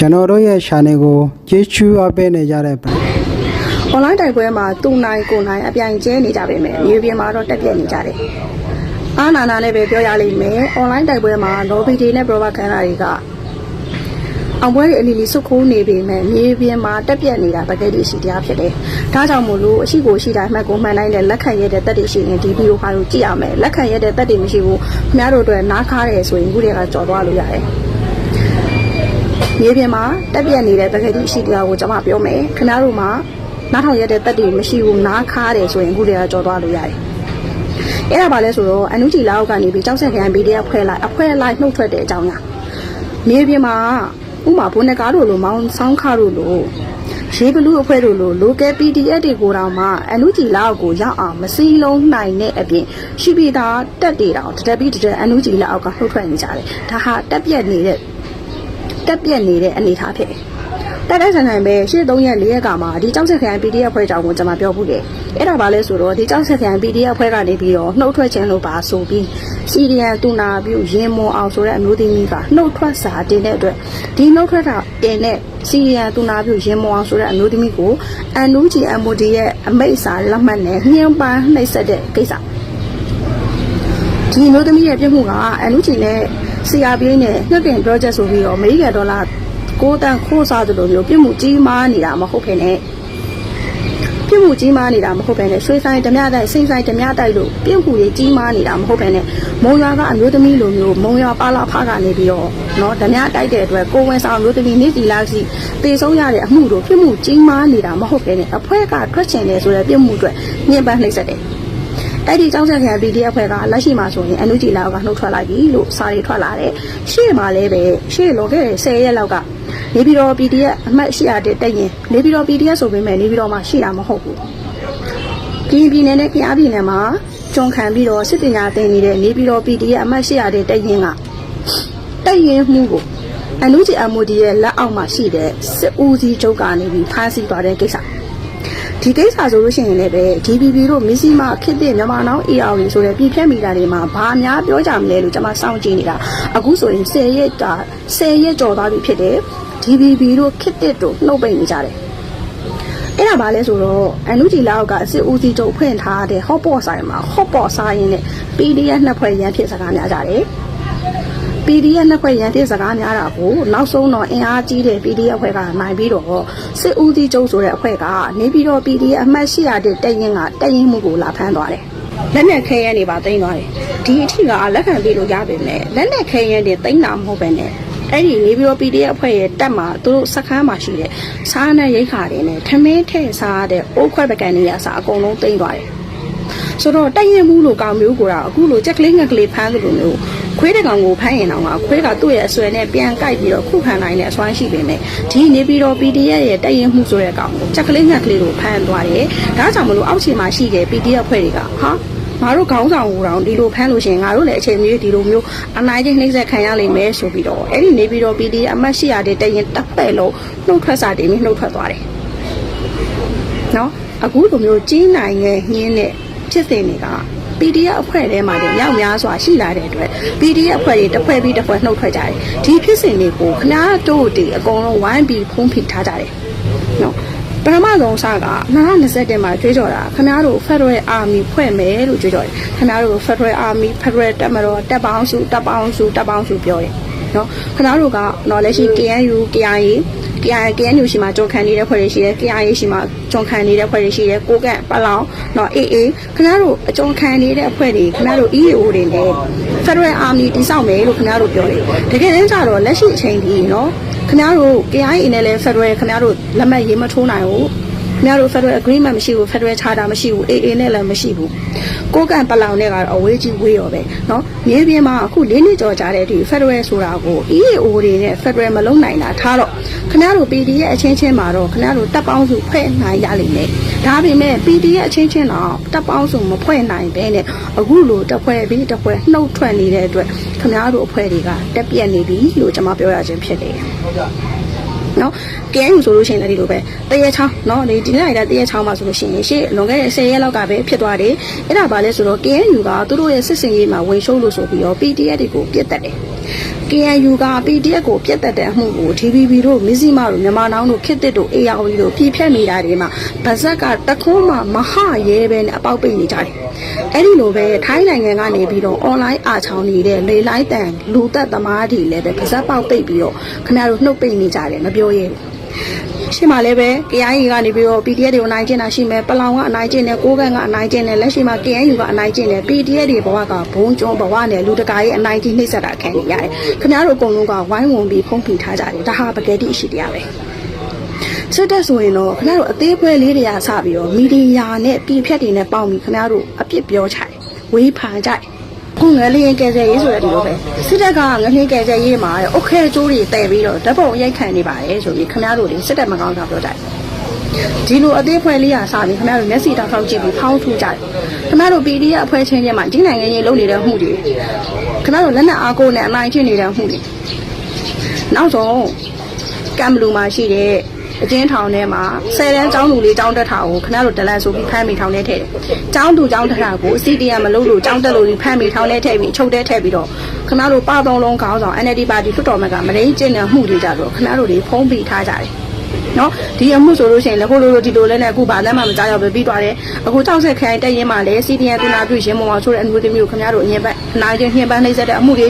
ကျွန်တော်တို့ရဲ့ channel ကိုကျေးဇူးအပ်ပေးနေကြတဲ့အွန်လိုင်းတိုက်ပွဲမှာသူနိုင်ကိုနိုင်အပြိုင်ကျဲနေကြပါမယ်မြေပြင်မှာတော့တက်ပြက်နေကြတယ်အာနာနာနဲ့ပဲပြောရလိမ့်မယ်အွန်လိုင်းတိုက်ပွဲမှာလော်ဘီဒီနဲ့ပရိုဗာခန်နာတွေကအောင်ပွဲတွေအလီလီစုခိုးနေပေမဲ့မြေပြင်မှာတက်ပြက်နေတာပကက်တီရှိတရားဖြစ်တယ်။ဒါကြောင့်မို့လို့အရှိကိုရှိတိုင်းမှတ်ကိုမှန်တိုင်းတဲ့လက်ခံရတဲ့တက်တွေရှိရင်ဒီဗီဒီယိုဖိုင်ကိုကြည့်ရမယ်။လက်ခံရတဲ့တက်တွေမရှိဘူး။ခင်ဗျားတို့အတွက်နားခါတယ်ဆိုရင်ခုတည်းကကြော်သွားလို့ရတယ်။ မြေပြင်မှာတက်ပြက်နေတဲ့ပကက်တီရှိတရားကိုကျွန်မပြောမယ်။ခင်ဗျားတို့မှာနားထောင်ရတဲ့တက်တွေမရှိဘူးနားခါတယ်ဆိုရင်ခုတည်းကကြော်သွားလို့ရတယ်။အဲ့ဒါပါလဲဆိုတော့အန်နူဂျီလာအောက်ကနေပြီးကြောက်ဆက်ခံ PDF ဖွဲ့လိုက်အဖွဲလိုက်နှုတ်ထွက်တဲ့အကြောင်းညာမြေပြင်မှာဥမာဘုန်းနကားတို့လိုမောင်းဆောင်းခါတို့လိုရေဘလူးအဖွဲ့တို့လို local PDF တွေကိုတောင်မှအန်နူဂျီလာအောက်ကိုရောက်အောင်မစည်းလုံးနိုင်တဲ့အပြင်ရှိပြီးသားတက်တွေတောင်တတက်ပြီးတတက်အန်နူဂျီလာအောက်ကနှုတ်ထွက်နေကြတယ်ဒါဟာတက်ပြက်နေတဲ့ တက်ပြက်နေတဲ့အနေအထားဖြစ်တယ်တက်တဲ့ဆန်ဆန်ပဲရှေ့3ရက်4ရက်ကမှဒီကြောက်ဆက်ခံ PDF ဖွဲ့ကြောင်းကိုကျွန်မပြောဖို့တယ်အဲ့ဒါပါလဲဆိုတော့ဒီကြောက်ဆက်ခံ PDF ဖွဲ့ကနေပြီးတော့နှုတ်ထွက်ခြင်းလို့ပါဆိုပြီးစီရီယန်တူနာပြုရင်မွန်အောင်ဆိုတဲ့အမျိုးသမီးကနှုတ်ထွက်စာတင်တဲ့အတွက်ဒီနှုတ်ထွက်တာတင်တဲ့စီရီယန်တူနာပြုရင်မွန်အောင်ဆိုတဲ့အမျိုးသမီးကိုအန်နူဂျီအမ်မိုဒီရဲ့အမိတ်စာလက်မှတ်နဲ့ညှင်းပန်းနှိပ်စက်တဲ့ကိစ္စဒီမျိုးသမီးရဲ့ပြစ်မှုကအန်နူဂျီနဲ့ CRPA နဲ့ညှက်တင် project ဆိုပြီးတော့အမေရိကန်ဒေါ်လာ6တန်းခိုးစားသလိုမျိုးပြစ်မှုကြီးမားနေတာမဟုတ်ဖ ೇನೆ ပြစ်မှုကြီးမားနေတာမဟုတ်ဘဲနဲ့ရွှေဆိုင်ဓမြတိုက်စိမ့်ဆိုင်ဓမြတိုက်လို့ပြစ်မှုတွေကြီးမားနေတာမဟုတ်ဘဲနဲ့မုံရွာကအမျိုးသမီးလိုမျိုးမုံရွာပါလာဖကနေပြီးတော့เนาะဓမြတိုက်တဲ့အတွက်ကိုဝင်ဆောင်မျိုးသမီးနေစီလာစီတေဆုံးရတဲ့အမှုတို့ပြစ်မှုကြီးမားနေတာမဟုတ်ဘဲနဲ့အဖွဲကထွက်ချင်တယ်ဆိုတဲ့ပြစ်မှုအတွက်ညှဉ်းပန်းနှိပ်စက်တယ် အဲ့ဒီចောင်းဆက်ခံ PDF ဖွဲ့ကလက်ရှိမှာဆိုရင်အန်နူဂျီလာကနှုတ်ထွက်လိုက်ပြီလို့စာတွေထွက်လာတယ်ရှေ့မှာလည်းပဲရှေ့လောခဲ့တဲ့10ရက်လောက်ကနေပြီးတော့ PDF အမှတ်ရှိရတဲ့တက်ရင်နေပြီးတော့ PDF ဆိုပေမဲ့နေပြီးတော့မှရှိတာမဟုတ်ဘူးကရင်ပြည်နယ်နဲ့ကရင်ပြည်နယ်မှာကြုံခံပြီးတော့စစ်တင်ညာတင်နေတဲ့နေပြီးတော့ PDF အမှတ်ရှိရတဲ့တက်ရင်ကတက်ရင်မှုကိုအန်နူဂျီအမိုဒီရဲ့လက်အောက်မှာရှိတဲ့စစ်ဦးစီးချုပ်ကနေပြီးဖမ်းဆီးသွားတဲ့ကိစ္စ ဒီကိစ္စဆိုလို့ရှိရင်လည်းပဲ DPP တို့မစ္စည်းမခစ်တဲ့မြန်မာနောင် AR ဆိုတဲ့ပြည်ဖြတ်မီတာတွေမှာဘာများပြောကြမလဲလို့ကျွန်မစောင့်ကြည့်နေတာအခုဆိုရင်10ရက်တာ10ရက်ကျော်သွားပြီဖြစ်တယ် DPP တို့ခစ်တဲ့တို့နှုတ်ပိတ်နေကြတယ်အဲ့ဒါဘာလဲဆိုတော့အန်နူဂျီလောက်ကအစစ်ဦးစီးချုပ်ဖွင့်ထားတဲ့ hot pot ဆိုင်မှာ hot pot ဆိုင်ရင်နဲ့ PDF နှစ်ဖွဲ့ရန်ဖြစ်စကားများကြတယ် PDF နှစ်ဖွဲ့ရန်တဲ့စကားများတာကိုနောက်ဆုံးတော့အင်အားကြီးတဲ့ PDF အဖွဲ့ကနိုင်ပြီးတော့စစ်ဦးစီးချုပ်ဆိုတဲ့အဖွဲ့ကနေပြီးတော့ PDF အမှတ်ရှိရတဲ့တက်ရင်ကတက်ရင်မှုကိုလာဖမ်းသွားတယ်။လက်နဲ့ခဲရဲနေပါတိမ့်သွားတယ်။ဒီအထီကလက်ခံပြီးလို့ရပါမယ်။လက်နဲ့ခဲရဲနေတိမ့်တာမဟုတ်ပဲနဲ့အဲ့ဒီနေပြီးတော့ PDF အဖွဲ့ရဲ့တက်မှာသူတို့စခန်းမှာရှိတဲ့စားနဲ့ရိတ်ခါတွေနဲ့ထမင်းထဲ့စားတဲ့အိုးခွဲပကံတွေအစားအကုန်လုံးတိမ့်သွားတယ်။ဆိုတော့တိုက်ရင်မှုလို့ကောင်မျိုးကိုတော့အခုလိုကြက်ကလေးငက်ကလေးဖမ်းသလိုမျိုး ခွေးတကောင်ကိုဖမ်းရင်တော့ကခွေးကသူ့ရဲ့အဆွဲနဲ့ပြန်ကြိုက်ပြီးတော့ခုခံနိုင်တဲ့အစွမ်းရှိပေမဲ့ဒီနေပြီးတော့ PDF ရဲ့တိုက်ရင်မှုဆိုတဲ့ကောင်ကိုကြက်ကလေးငက်ကလေးကိုဖမ်းသွားတယ်ဒါကြောင့်မလို့အောက်ခြေမှာရှိတဲ့ PDF ဖွဲ့တွေကဟာငါတို့ခေါင်းဆောင်ကိုတောင်ဒီလိုဖမ်းလို့ရှိရင်ငါတို့လည်းအချိန်မျိုးဒီလိုမျိုးအနိုင်ချင်းနှိမ့်ဆက်ခံရလိမ့်မယ်ဆိုပြီးတော့အဲ့ဒီနေပြီးတော့ PDF အမှတ်ရှိရတဲ့တိုက်ရင်တက်ပဲ့လို့နှုတ်ထွက်စာတင်ပြီးနှုတ်ထွက်သွားတယ်နော်အခုလိုမျိုးကြီးနိုင်ရဲ့ညင်းတဲ့ဖြစ်စဉ်တွေက PDF အဖွဲ့ထဲမှာလည်းရောက်များစွာရှိလာတဲ့အတွက် PDF အဖွဲ့တွေတစ်ဖွဲ့ပြီးတစ်ဖွဲ့နှုတ်ထွက်ကြတယ်ဒီဖြစ်စဉ်တွေကိုခနာတို့တွေအကုန်လုံးဝိုင်းပြီးဖုံးဖိထားကြတယ်နော်ပထမဆုံးစက2021မှာကြွေးကြော်တာခင်ဗျားတို့ Federal Army ဖွဲ့မယ်လို့ကြွေးကြော်တယ်ခင်ဗျားတို့ Federal Army Federal တပ်မတော်တပ်ပေါင်းစုတပ်ပေါင်းစုတပ်ပေါင်းစုပြောတယ်နော်ခင်ဗျားတို့ကတော့လက်ရှိ KNU KIA KIA KNU ရှိမှာကြုံခံနေတဲ့ဖွဲ့တွေရှိတယ် KIA ရှိမှာကြုံခံနေတဲ့ဖွဲ့တွေရှိတယ်ကိုကန့်ပလောင်နော် AA ခင်ဗျားတို့အကြုံခံနေတဲ့အဖွဲ့တွေခင်ဗျားတို့ EAO တွေနဲ့ Federal Army တိစောက်မယ်လို့ခင်ဗျားတို့ပြောတယ်တကယ်တမ်းကျတော့လက်ရှိအချိန်ကြီးနော်ခင်ဗျားတို့ KIA နဲ့လည်း Federal ခင်ဗျားတို့လက်မှတ်ရေးမထိုးနိုင်ဘူး ခင်ဗျားတို့ Federal Agreement မရှိဘူး Federal Charter မရှိဘူး AA နဲ့လည်းမရှိဘူးကိုကန့်ပလောင်နဲ့ကတော့အဝေးကြီးဝေးရောပဲเนาะမြေပြင်မှာအခု၄နှစ်ကျော်ကြာတဲ့ဒီ Federal ဆိုတာကို EAO တွေနဲ့ Federal မလုံးနိုင်တာထားတော့ခင်ဗျားတို့ PD ရဲ့အချင်းချင်းမှာတော့ခင်ဗျားတို့တပ်ပေါင်းစုဖွဲ့နိုင်ရလိမ့်မယ်ဒါပေမဲ့ PD ရဲ့အချင်းချင်းတော့တပ်ပေါင်းစုမဖွဲ့နိုင်ဘဲနဲ့အခုလိုတပ်ဖွဲ့ပြီးတပ်ဖွဲ့နှုတ်ထွက်နေတဲ့အတွက်ခင်ဗျားတို့အဖွဲ့တွေကတက်ပြက်နေပြီလို့ကျွန်မပြောရခြင်းဖြစ်တယ်နော်ကဲ ယူဆိုလို့ရှိရင်လည်းဒီလိုပဲတရေချောင်းနော်ဒီဒီနေ့လိုက်တဲ့တရေချောင်းမှာဆိုလို့ရှိရင်ရှေ့လွန်ခဲ့တဲ့10ရက်လောက်ကပဲဖြစ်သွားတယ်အဲ့ဒါဘာလဲဆိုတော့ KNU ကသူတို့ရဲ့စစ်စင်ရေးမှာဝင်ရှုံးလို့ဆိုပြီးတော့ PDF တွေကိုပြစ်တက်တယ် KNU က PDF ကိုပြတ်တက်တဲ့အမှုကို DVB တို့မစ္စည်းမတို့မြန်မာနောင်တို့ခစ်တစ်တို့ AR တို့ပြည့်ဖြတ်နေတာတွေမှာဗဇက်ကတခုံးမှမဟရဲပဲနဲ့အပေါက်ပိတ်နေကြတယ်။အဲ့ဒီလိုပဲထိုင်းနိုင်ငံကနေပြီးတော့ online အားချောင်းနေတဲ့လေလိုက်တန်လူသက်သမားတွေလည်းပဲဗဇက်ပေါက်ပိတ်ပြီးတော့ခင်ဗျားတို့နှုတ်ပိတ်နေကြတယ်မပြောရဲဘူး။ ရှိမှလည်းပဲ KIA ကနေပြီးတော့ PDF တွေကိုအနိုင်ကျင့်တာရှိမယ်ပလောင်ကအနိုင်ကျင့်တယ်ကိုးကန်ကအနိုင်ကျင့်တယ်လက်ရှိမှာ KNU ကအနိုင်ကျင့်တယ် PDF တွေဘဝကဘုံကျုံဘဝနဲ့လူတကာရဲ့အနိုင်ကြီးနှိမ့်ဆက်တာခံနေရတယ်ခင်ဗျားတို့အကုန်လုံးကဝိုင်းဝန်းပြီးဖုံးဖိထားကြတယ်ဒါဟာပကယ်တိရှိတရားပဲစစ်တပ်ဆိုရင်တော့ခင်ဗျားတို့အသေးဖွဲလေးတွေကစပြီးတော့မီဒီယာနဲ့ပြည်ဖြတ်တွေနဲ့ပေါင်းပြီးခင်ဗျားတို့အပြစ်ပြောချိုင်ဝေးဖန်ကြတယ် ခုငလင်းကယ်ဆယ်ရေးဆိုတဲ့ဒီလိုပဲစစ်တပ်ကငလင်းကယ်ဆယ်ရေးမှာအုတ်ခဲကျိုးတွေတည်ပြီးတော့ဓာတ်ပုံရိုက်ခံနေပါတယ်ဆိုပြီးခင်ဗျားတို့လေစစ်တပ်မကောင်းတာပြောကြတယ်ဒီလိုအသေးဖွဲ့လေးရာစာပြီးခင်ဗျားတို့မျက်စိတောက်ထောက်ကြည့်ပြီးဖောင်းထူကြတယ်ခင်ဗျားတို့ PDF အဖွဲ့ချင်းချင်းမှာဒီနိုင်ငံရေးလုပ်နေတဲ့မှုတွေခင်ဗျားတို့လက်နက်အားကိုးနဲ့အနိုင်ကျင့်နေတဲ့မှုတွေနောက်ဆုံးကမ်ဘလူမှာရှိတဲ့ အကျဉ်းထောင်ထဲမှာဆယ်တန်းကျောင်းသူလေးကျောင်းတက်တာကိုခင်ဗျားတို့ဒလန်ဆိုပြီးဖမ်းမိထောင်ထဲထည့်တယ်။ကျောင်းသူကျောင်းတက်တာကို CDM မလုပ်လို့ကျောင်းတက်လို့ဖမ်းမိထောင်ထဲထည့်ပြီးချုပ်ထဲထည့်ပြီးတော့ခင်ဗျားတို့ပါသုံးလုံးခေါင်းဆောင် NLD ပါတီထွတ်တော်မကမရင်းကျင်းတဲ့မှုတွေကြတော့ခင်ဗျားတို့တွေဖုံးပြီးထားကြတယ်။နော်ဒီအမှုဆိုလို့ရှိရင်လည်းဟိုလိုလိုဒီလိုလဲနဲ့အခုဗာလက်မှမကြားရောက်ပဲပြီးသွားတယ်အခုကြောက်ဆက်ခိုင်တက်ရင်မှလည်း CDN တူနာပြုရင်းမောင်ဆိုတဲ့အမျိုးသမီးကိုခင်ဗျားတို့အရင်ဘက်အနာကျင်းညှဉ်းပန်းနှိပ်စက်တဲ့အမှုတွေ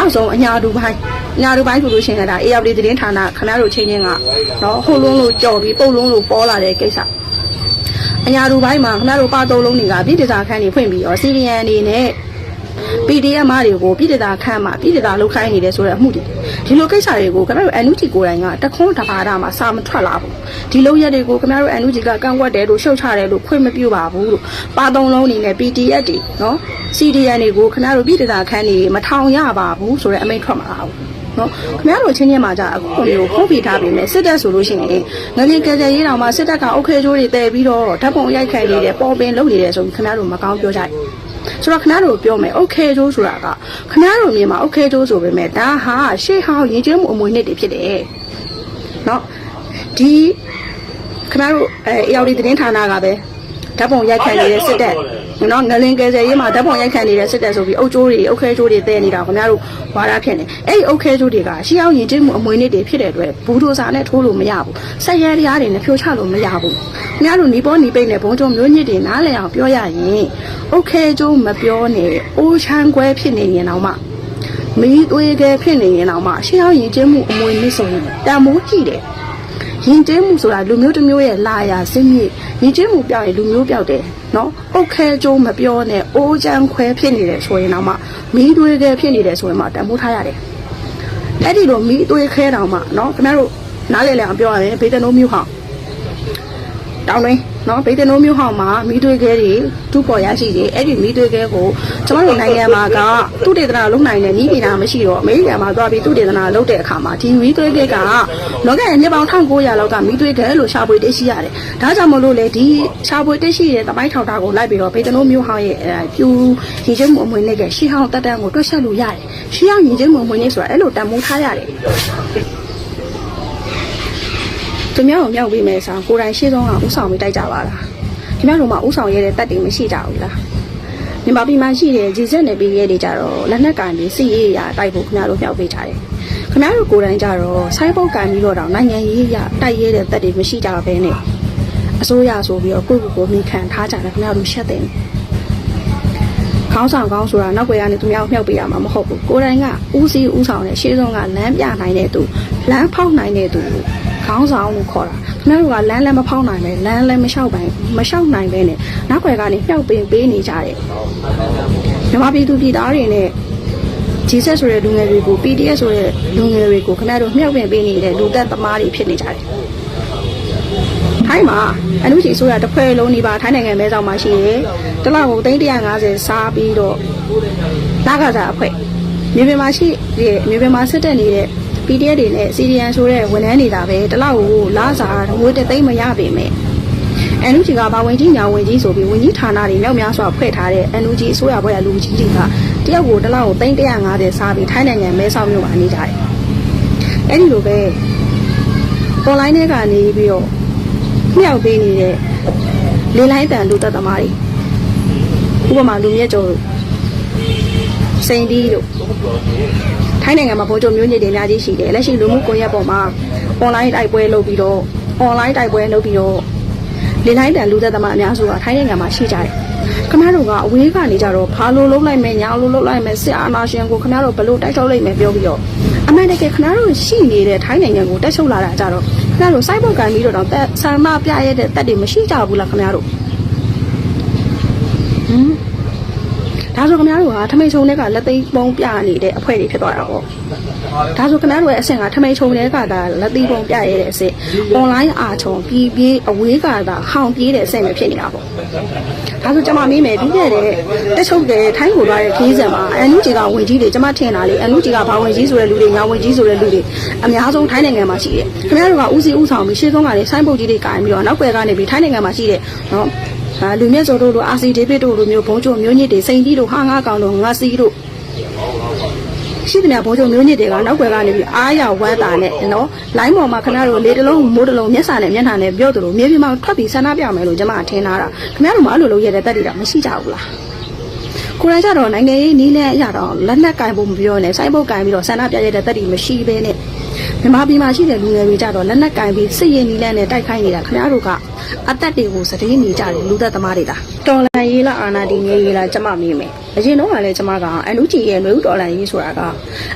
နောက်ဆုံးအညာတူပိုင်းညာတူပိုင်းဆိုလို့ရှိရင်လည်းဒါ AR သတင်းဌာနခင်ဗျားတို့ချင်းချင်းကနော်ဟိုလုံးလို့ကြော်ပြီးပုတ်လုံးလို့ပေါ်လာတဲ့ကိစ္စအညာတူပိုင်းမှာခင်ဗျားတို့ပါတုံးလုံးတွေကပြည်တစာခန်းတွေဖွင့်ပြီးတော့ CDN အနေနဲ့ PDF မားတွေကိုပြည်တသာခန့်မှာပြည်တသာလောက်ခိုင်းနေတယ်ဆိုတဲ့အမှုတွေဒီလိုကိစ္စတွေကိုခင်ဗျားတို့ NUG ကိုယ်တိုင်ကတခွန်းတပါဒမှာစာမထွက်လာဘူးဒီလိုရက်တွေကိုခင်ဗျားတို့ NUG ကကန့်ကွက်တယ်လို့ရှုတ်ချတယ်လို့ခွင့်မပြုပါဘူးလို့ပါသုံးလုံးအနေနဲ့ PDF တွေနော် CDN တွေကိုခင်ဗျားတို့ပြည်တသာခန့်နေမထောင်ရပါဘူးဆိုတဲ့အမိန့်ထွက်မှာလားနော်ခင်ဗျားတို့ချင်းချင်းမှာじゃအခုလိုမျိုးဖုံးပြထားပြီးမယ်စစ်တပ်ဆိုလို့ရှိရင်ငလင်ကကြရေးတောင်မှစစ်တပ်က okay ကျိုးတွေတည်ပြီးတော့ဓာတ်ပုံရိုက်ခိုင်နေတယ်ပေါ်ပင်လုပ်နေတယ်ဆိုပြီးခင်ဗျားတို့မကောင်းပြောကြတယ် ဆိုတော့ခဏတို့ပြောမယ် okay ကျိုးဆိုတာကခဏတို့မြင်မှာ okay ကျိုးဆိုပေမဲ့ဒါဟာရှေ့ဟောင်းရင်ကျင်းမှုအမွေနှစ်တွေဖြစ်တယ်เนาะဒီခဏတို့အဲအရောက်ဒီသတင်းဌာနကပဲဓာတ်ပုံရိုက်ခံနေတဲ့စစ်တပ် နော်ငလင်ကယ်ဆယ်ရေးမှာဓာတ်ပုံရိုက်ခံနေတဲ့စစ်တပ်ဆိုပြီးအုတ်ကျိုးတွေအုတ်ခဲကျိုးတွေတဲနေတာခင်ဗျားတို့ဝါဒဖြစ်နေအဲ့ဒီအုတ်ခဲကျိုးတွေကရှေ့အောင်ရင်ကျင်းမှုအမွေနှစ်တွေဖြစ်တဲ့အတွက်ဘူဒိုစာနဲ့ထိုးလို့မရဘူးဆက်ရဲတရားတွေနဲ့ဖြိုချလို့မရဘူးခင်ဗျားတို့နီပေါ်နီပိတ်နဲ့ဘုံကျုံမျိုးညစ်တွေနားလည်အောင်ပြောရရင်အုတ်ခဲကျိုးမပြောနဲ့အိုးချမ်းခွဲဖြစ်နေရင်တော့မှမီးသွေးကဲဖြစ်နေရင်တော့မှရှေ့အောင်ရင်ကျင်းမှုအမွေနှစ်ဆိုရင်တန်မိုးကြည့်တယ်ရင်ကျင်းမှုဆိုတာလူမျိုးတစ်မျိုးရဲ့လာယာစင်းမြင့်ရင်ကျင်းမှုပြောက်ရင်လူမျိုးပြောက်တယ် နော်အုတ်ခဲကျိုးမပြောနဲ့အိုးချမ်းခွဲဖြစ်နေတယ်ဆိုရင်တော့မှမီးသွေးကဲဖြစ်နေတယ်ဆိုရင်မှတန်မိုးထားရတယ်အဲ့ဒီလိုမီးသွေးခဲတောင်မှနော်ခင်ဗျားတို့နားလည်လည်အောင်ပြောရရင်ဘေးတနိုးမျိုးဟောင်း တောင်းတွင်းနော်ဘေးတနိုးမျိုးဟောင်းမှာမီးသွေးခဲတွေတူပေါ်ရရှိတယ်အဲ့ဒီမီးသွေးခဲကိုကျမတို့နိုင်ငံမှာကသူတေသနာလုံနိုင်တဲ့ဤပညာမရှိတော့အမေရိကန်မှာသွားပြီးသူတေသနာလုပ်တဲ့အခါမှာဒီမီးသွေးခဲကလောကရဲ့နှစ်ပေါင်း1900လောက်ကမီးသွေးခဲလို့ရှာဖွေတွေ့ရှိရတယ်ဒါကြောင့်မလို့လေဒီရှာဖွေတွေ့ရှိတဲ့တပိုင်းထောက်တာကိုလိုက်ပြီးတော့ဘေးတနိုးမျိုးဟောင်းရဲ့အဲပြူရင်ကျင်းမှုအမွေနဲ့ကရှီဟောင်းတက်တန်းကိုတွက်ချက်လို့ရတယ်ရှီဟောင်းရင်ကျင်းမှုအမွေနဲ့ဆိုတာအဲ့လိုတန်မိုးထားရတယ် သူများကိုမြောက်ပေးမယ်ဆိုကိုယ်တိုင်ရှေ့ဆုံးကဥဆောင်ပြီးတိုက်ကြပါလားခင်ဗျားတို့မှဥဆောင်ရတဲ့တက်တွေမရှိကြဘူးလားမြန်မာပြည်မှာရှိတဲ့ဂျီဇက်နယ်ပြည်ရဲတွေကြတော့လက်နက်ကင်ပြီးစီရေးရတိုက်ဖို့ခင်ဗျားတို့မြောက်ပေးထားတယ်ခင်ဗျားတို့ကိုယ်တိုင်ကြတော့ဆိုင်းပုတ်ကင်ပြီးတော့တော့နိုင်ငံရေးရတိုက်ရဲတဲ့တက်တွေမရှိကြဘဲနဲ့အစိုးရဆိုပြီးတော့ကိုယ့်ကိုယ်ကိုမိခံထားကြတယ်ခင်ဗျားတို့ရှက်တယ်ခေါင်းဆောင်ကောင်းဆိုတာနောက်ွယ်ကနေသူများကိုမြှောက်ပေးရမှာမဟုတ်ဘူးကိုယ်တိုင်ကဦးစီးဦးဆောင်တဲ့ရှေ့ဆုံးကလမ်းပြနိုင်တဲ့သူလမ်းဖောက်နိုင်တဲ့သူ ခေါင်းဆောင်လို့ခေါ်တာခင်ဗျားတို့ကလမ်းလည်းမဖောက်နိုင်ပဲလမ်းလည်းမလျှောက်ပိုင်းမလျှောက်နိုင်ပဲနဲ့နောက်ွယ်ကနေမြှောက်ပင်ပေးနေကြတယ်မြမပြည်သူပြည်သားတွေနဲ့ဂျီဆက်ဆိုတဲ့လူငယ်တွေကို PDF ဆိုတဲ့လူငယ်တွေကိုခင်ဗျားတို့မြှောက်ပင်ပေးနေတဲ့လူသက်သမားတွေဖြစ်နေကြတယ်ထိုင်းမှာအနုချီဆိုရတစ်ဖွဲ့လုံးနေပါထိုင်းနိုင်ငံမဲဆောက်မှာရှိတယ်။တစ်လောက်ကို350စားပြီးတော့လာကစားအဖွဲ့မြေပြင်မှာရှိတဲ့မြေပြင်မှာစစ်တက်နေတဲ့ PDF တွေနဲ့ CDN ဆိုတဲ့ဝန်ထမ်းနေတာပဲတစ်လောက်ကိုလာစားငွေတသိမ်းမရပေမဲ့အန်ယူဂျီကဘာဝင်ကြီးညာဝင်ကြီးဆိုပြီးဝင်ကြီးဌာနတွေမြောက်များစွာဖွဲ့ထားတဲ့အန်ယူဂျီအစိုးရဘွဲ့လူကြီးတွေကတယောက်ကိုတစ်လောက်ကို350စားပြီးထိုင်းနိုင်ငံမဲဆောက်မြို့မှာနေကြတယ်။အဲ့ဒီလိုပဲ online ထဲကနေပြီးတော့မြောက်ပေးနေတဲ့လေလိုင်းတန်လူသက်သမားတွေဥပမာလူမြတ်ကျော်တို့စိန်တီးတို့ ထိုင်းထိုင်းနိုင်ငံမှာဗိုလ်ချုပ်မျိုးညစ်တွေအများကြီးရှိတယ်လက်ရှိလူမှုကွန်ရက်ပေါ်မှာ online တိုက်ပွဲလုပ်ပြီးတော့ online တိုက်ပွဲလုပ်ပြီးတော့လေလိုက်တန်လူသက်သမားအများစုကထိုင်းနိုင်ငံမှာရှိကြတယ်ခမတို့ကအဝေးကနေကြတော့ဘာလို့လုံးလိုက်မယ်ညာလို့လုံးလိုက်မယ်စစ်အာဏာရှင်ကိုခမတို့ဘလို့တိုက်ထုတ်လိုက်မယ်ပြောပြီးတော့အမှန်တကယ်ခမတို့ရှိနေတဲ့ထိုင်းနိုင်ငံကိုတက်ချုပ်လာတာကြတော့ခမတို့စိုက်ပုတ်ကန်ပြီးတော့တက်ဆန္ဒပြရတဲ့တက်တွေမရှိကြဘူးလားခမတို့ဟမ် ဒါဆိုခင်ဗျားတို့ကထမိန်ချုံတွေကလက်သိမ်းပုံပြနေတဲ့အဖွဲ့တွေဖြစ်သွားတာပေါ့ဒါဆိုခင်ဗျားတို့ရဲ့အဆင့်ကထမိန်ချုံတွေကဒါလက်သိမ်းပုံပြရတဲ့အဆင့် online အာချုံပြီးပြီးအဝေးကသာဟောင်ပြေးတဲ့အဆင့်ပဲဖြစ်နေတာပေါ့ဒါဆိုကျွန်မမေးမယ်ပြီးခဲ့တဲ့တက်ချုပ်တဲ့ထိုင်းကိုသွားတဲ့ခီးစံမှာအန်နူဂျီကဝင်ကြီးတွေကျွန်မထင်တာလေအန်နူဂျီကဘာဝင်ကြီးဆိုတဲ့လူတွေငါဝင်ကြီးဆိုတဲ့လူတွေအများဆုံးထိုင်းနိုင်ငံမှာရှိတယ်ခင်ဗျားတို့ကဦးစီးဦးဆောင်ပြီးရှေ့ဆုံးကနေဆိုင်းပုတ်ကြီးတွေကင်ပြီးတော့နောက်ွယ်ကနေပြီးထိုင်းနိုင်ငံမှာရှိတဲ့နော် အာလူမြတ်စောတို့လိုအာစီဒေးဗစ်တို့လိုမျိုးဘုံကျုံမျိုးညစ်တွေစိန်ကြီးတို့ဟာငါကောင်တို့ငါစီတို့ရှိတဲ့ဘုံကျုံမျိုးညစ်တွေကနောက်ွယ်ကနေပြီးအားရဝမ်းတာနဲ့နော်လိုင်းပေါ်မှာခဏတို့လေတလုံးမိုးတလုံးမျက်စာနဲ့မျက်နှာနဲ့ပြောသလိုမြေပြင်မှာထွက်ပြီးဆန္ဒပြမယ်လို့ကျွန်မထင်တာခင်ဗျားတို့မှအဲ့လိုလုပ်ရတဲ့တက်တွေတော့မရှိကြဘူးလားကိုယ်တိုင်ကြတော့နိုင်ငံရေးနီးနဲ့အရာတော့လက်နက်ကင်ဖို့မပြောနဲ့စိုင်းပုတ်ကင်ပြီးတော့ဆန္ဒပြရတဲ့တက်တီမရှိဘဲနဲ့မြန်မာပြည်မှာရှိတဲ့လူငယ်တွေကြတော့လက်နက်ကင်ပြီးစစ်ရင်နီးနဲ့နဲ့တိုက်ခိုင်းနေတာခင်ဗျားတို့က အသက်တွေကိုစတင်းနေကြတယ်လူသက်သမားတွေလားတော်လန်ရေးလားအာနာတီမြေရေးလားကျမမေးမယ်အရင်တော့ကလည်းကျမကအန်လူကြီးရဲ့နှွေဦးတော်လန်ရေးဆိုတာက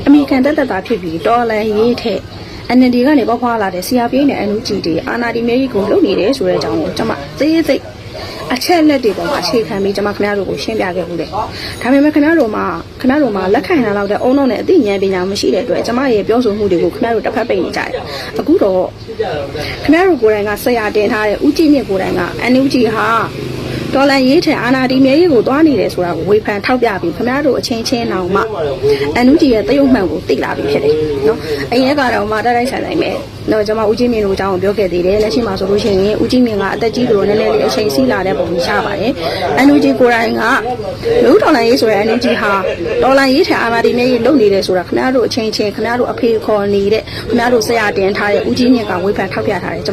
အမေရိကန်တက်တက်တာဖြစ်ပြီးတော်လန်ရေးထက် NND ကနေပေါက်ဖွာလာတဲ့ CRPA နဲ့ NUG တွေအာနာတီမြေကြီးကိုလုပ်နေတယ်ဆိုတဲ့အကြောင်းကိုကျမသေးသေး အချက်လက်တွေပေါ်မှာအခြေခံပြီးကျွန်မခင်ဗျားတို့ကိုရှင်းပြခဲ့ဘူးလေ။ဒါပေမဲ့ခင်ဗျားတို့မှာခင်ဗျားတို့မှာလက်ခံရလောက်တဲ့အုံနောက်နဲ့အသိဉာဏ်ပညာမရှိတဲ့အတွက်ကျွန်မရဲ့ပြောဆိုမှုတွေကိုခင်ဗျားတို့တစ်ဖက်ပိတ်နေကြတယ်။အခုတော့ခင်ဗျားတို့ကိုယ်တိုင်ကဆရာတင်ထားတဲ့ဦးကြည်မြင့်ကိုယ်တိုင်က NUG ဟာ ဒေါ်လာရေးထက်အာနာတီမြေကြီးကိုသွားနေတယ်ဆိုတာကိုဝေဖန်ထောက်ပြပြီးခင်ဗျားတို့အချင်းချင်းအောင်မှ NUG ရဲ့တရုတ်မှန်ကိုသိလာပြီဖြစ်တယ်နော်။အရင်ကတော့မှတိုက်တိုက်ဆိုင်ဆိုင်ပဲ။တော့ကျွန်မဦးကြီးမြင့်တို့အကြောင်းကိုပြောခဲ့သေးတယ်။လက်ရှိမှာဆိုလို့ရှိရင်ဦးကြီးမြင့်ကအသက်ကြီးသူတို့နည်းနည်းလေးအချိန်စီးလာတဲ့ပုံကြီးရှားပါတယ်။ NUG ကိုယ်တိုင်ကလူဒေါ်လာရေးဆိုတဲ့ NUG ဟာဒေါ်လာရေးထက်အာနာတီမြေကြီးလုပ်နေတယ်ဆိုတာခင်ဗျားတို့အချင်းချင်းခင်ဗျားတို့အဖေခေါ်နေတဲ့ခင်ဗျားတို့ဆရာတင်ထားတဲ့ဦးကြီးမြင့်ကဝေဖန်ထောက်ပြထားတယ်ကျွန်မ